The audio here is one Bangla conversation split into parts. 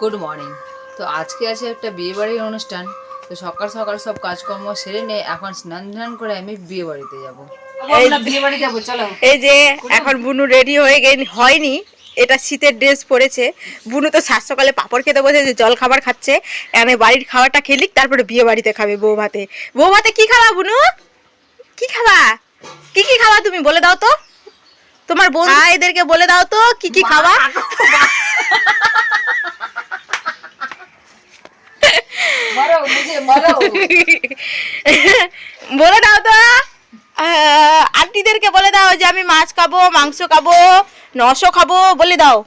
গুড মর্নিং তো আজকে আছে একটা বিয়ে বাড়ির অনুষ্ঠান। তো সকাল সকাল সব কাজকর্ম সেরে নিয়ে এখন স্নান ধান করে আমি বিয়ে বাড়িতে যাব এই যে এখন বুনু রেডি হয়ে হয়নি। এটা শীতের ড্রেস পরেছে। বুনু তো সাত সকালে পাপড় খেতে বসেছে জল খাবার খাচ্ছে। এখানে বাড়ির খাবারটা খেলিক তারপরে বিয়ে বাড়িতে খাবে বউ ভাতে বউ ভাতে কি খাবা বুনু? কি খাবা? কি কি খাবা তুমি বলে দাও তো। তোমার বোন এদেরকে বলে দাও তো কি কি খাবা। বলে। দাও তো আন্টিদেরকে বলে দাও যে আমি মাছ খাব মাংস খাব নশো খাব বলে দাও?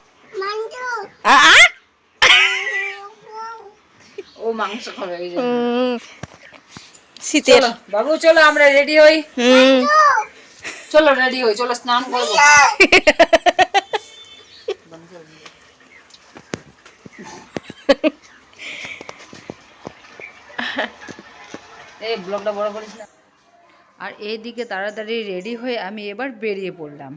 ও মাংস খাবে হুম, শীতের। বাবু চলো আমরা রেডি হই। হুম। চলো রেডি হই চলো স্নান করব। এই ব্লগটা বড় করিস না। আর এইদিকে তাড়াতাড়ি রেডি হয়ে আমি এবার বেরিয়ে পড়লাম।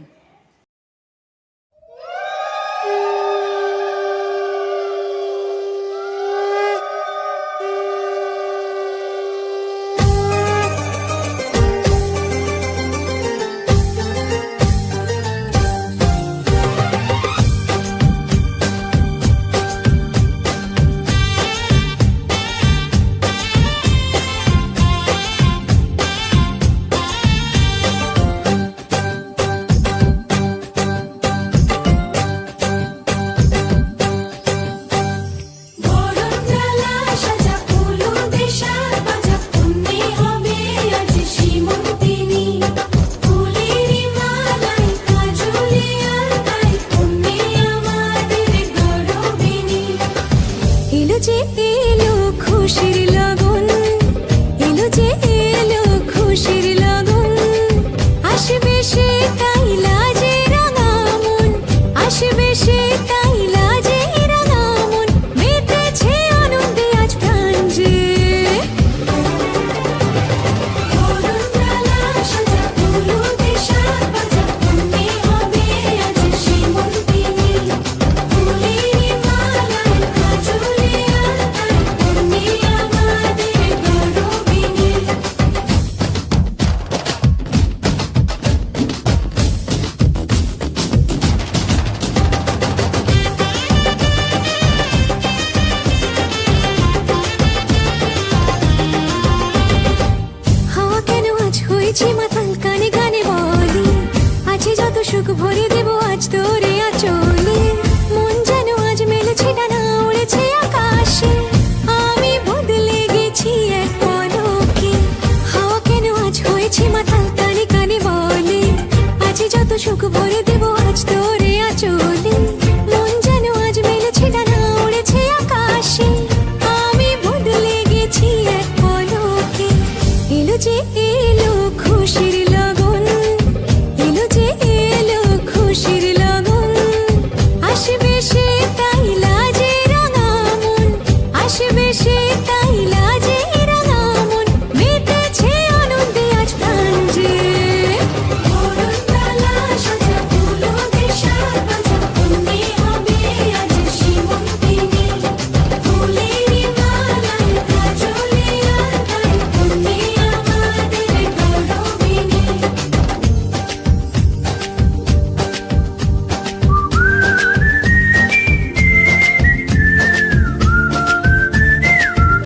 যে এলো খুশির লগন। কস্তুরি আচলে, মন যেন আজ মেলেছে ডানা উড়েছে আকাশে। আমি বদলে গেছি এক পলকে, হাওয়া কেন আজ হয়েছে মাথাল বলে? আজ যত সুখ ভরে দেবো, আজ তোরে চলে